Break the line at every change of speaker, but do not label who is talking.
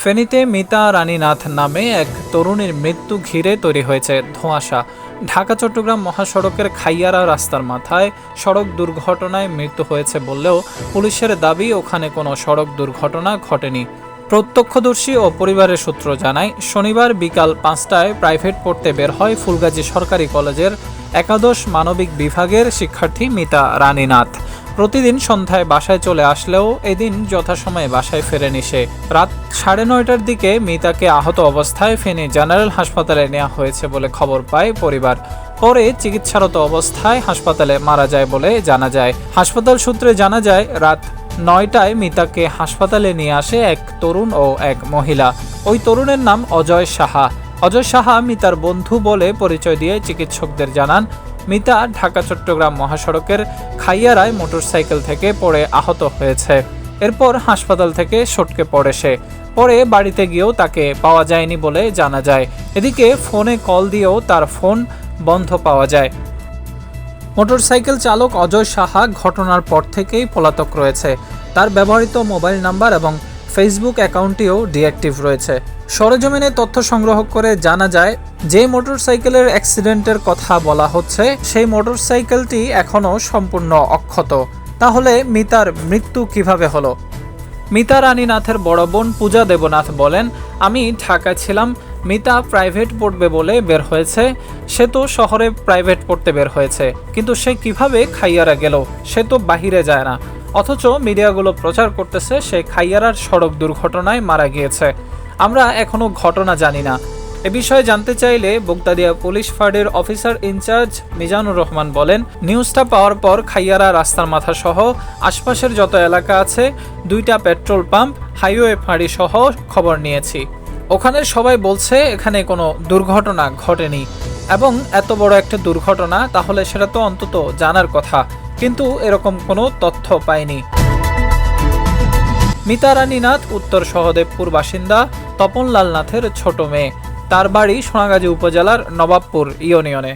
ফেনীতে মিতা রানীনাথ নামে এক তরুণীর মৃত্যু ঘিরে তৈরি হয়েছে ধোঁয়াশা। ঢাকা, চট্টগ্রাম মহাসড়কের খাইয়ারা রাস্তার মাথায় সড়ক দুর্ঘটনায় মৃত্যু হয়েছে বললেও পুলিশের দাবি, ওখানে কোনো সড়ক দুর্ঘটনা ঘটেনি। প্রত্যক্ষদর্শী ও পরিবারের সূত্র জানায়, শনিবার বিকাল পাঁচটায় প্রাইভেট পড়তে বের হয় ফুলগাজী সরকারি কলেজের একাদশ মানবিক বিভাগের শিক্ষার্থী মিতা রানীনাথ। প্রতিদিন সন্ধ্যায় বাসায় চলে আসলেও এদিন যথাসময়ে বাসায় ফেরেনি সে। রাত সাড়ে নয়টার দিকে মিতাকে আহত অবস্থায় ফেনী জেনারেল হাসপাতালে নেওয়া হয়েছে বলে খবর পায় পরিবার। পরে চিকিৎসারত অবস্থায় হাসপাতালে মারা যায় বলে জানা যায়। হাসপাতাল সূত্রে জানা যায়, রাত নয়টায় মিতাকে হাসপাতালে নিয়ে আসে এক তরুণ ও এক মহিলা। ওই তরুণের নাম অজয় সাহা। অজয় সাহা মিতার বন্ধু বলে পরিচয় দিয়ে চিকিৎসকদের জানান মিতা ঢাকা, চট্টগ্রাম মহাসড়কের খাইয়ারায় মোটরসাইকেল থেকে পড়ে আহত হয়েছে। এরপর হাসপাতাল থেকে সটকে পড়ে সে। পরে বাড়িতে গিয়েও তাকে পাওয়া যায়নি বলে জানা যায়। এদিকে ফোনে কল দিয়েও তার ফোন বন্ধ পাওয়া যায়। মোটরসাইকেল চালক অজয় সাহা ঘটনার পর থেকেই পলাতক রয়েছে। তার ব্যবহৃত মোবাইল নাম্বার এবং ফেসবুক অ্যাকাউন্টটিও ডিঅ্যাক্টিভ রয়েছে। সরেজমিনে তথ্য সংগ্রহ করে জানা যায়, যে মোটরসাইকেলের অ্যাক্সিডেন্টের কথা বলা হচ্ছে, সেই মোটরসাইকেলটি এখনও সম্পূর্ণ অক্ষত। তাহলে মিতার মৃত্যু কীভাবে হলো? মিতা রানীনাথের বড় বোন পূজা দেবনাথ বলেন, আমি ঢাকায় ছিলাম, মিতা প্রাইভেট পড়বে বলে বের হয়েছে। সে তো শহরে প্রাইভেট পড়তে বের হয়েছে। কিন্তু সে কীভাবে খাইয়ারা গেল? সে তো বাহিরে যায় না। অথচ মিডিয়াগুলো প্রচার করতেছে সে খাইয়ারার সড়ক দুর্ঘটনায় মারা গিয়েছে। আমরা এখনও ঘটনা জানি না। এ বিষয়ে জানতে চাইলে বগদাদিয়া পুলিশ ফাঁড়ির officer in charge Mizanur Rahman বলেন, নিউজটা পাওয়ার পর খাইয়ারা রাস্তার মাথা সহ আশপাশের যত এলাকা আছে, দুইটা পেট্রোল পাম্প, হাইওয়ে ফাঁড়ি সহ খবর নিয়েছি। ওখানে সবাই বলছে, এখানে কোনো দুর্ঘটনা ঘটেনি। এবং এত বড় একটা দুর্ঘটনা, তাহলে সেটা তো অন্তত জানার কথা। কিন্তু এরকম কোনো তথ্য পায়নি। মিতা রানী নাথ উত্তর সহদেবপুর বাসিন্দা তপনলাল নাথের ছোট মেয়ে। তার বাড়ি সোনাগাজী উপজেলার নবাবপুর ইউনিয়নে।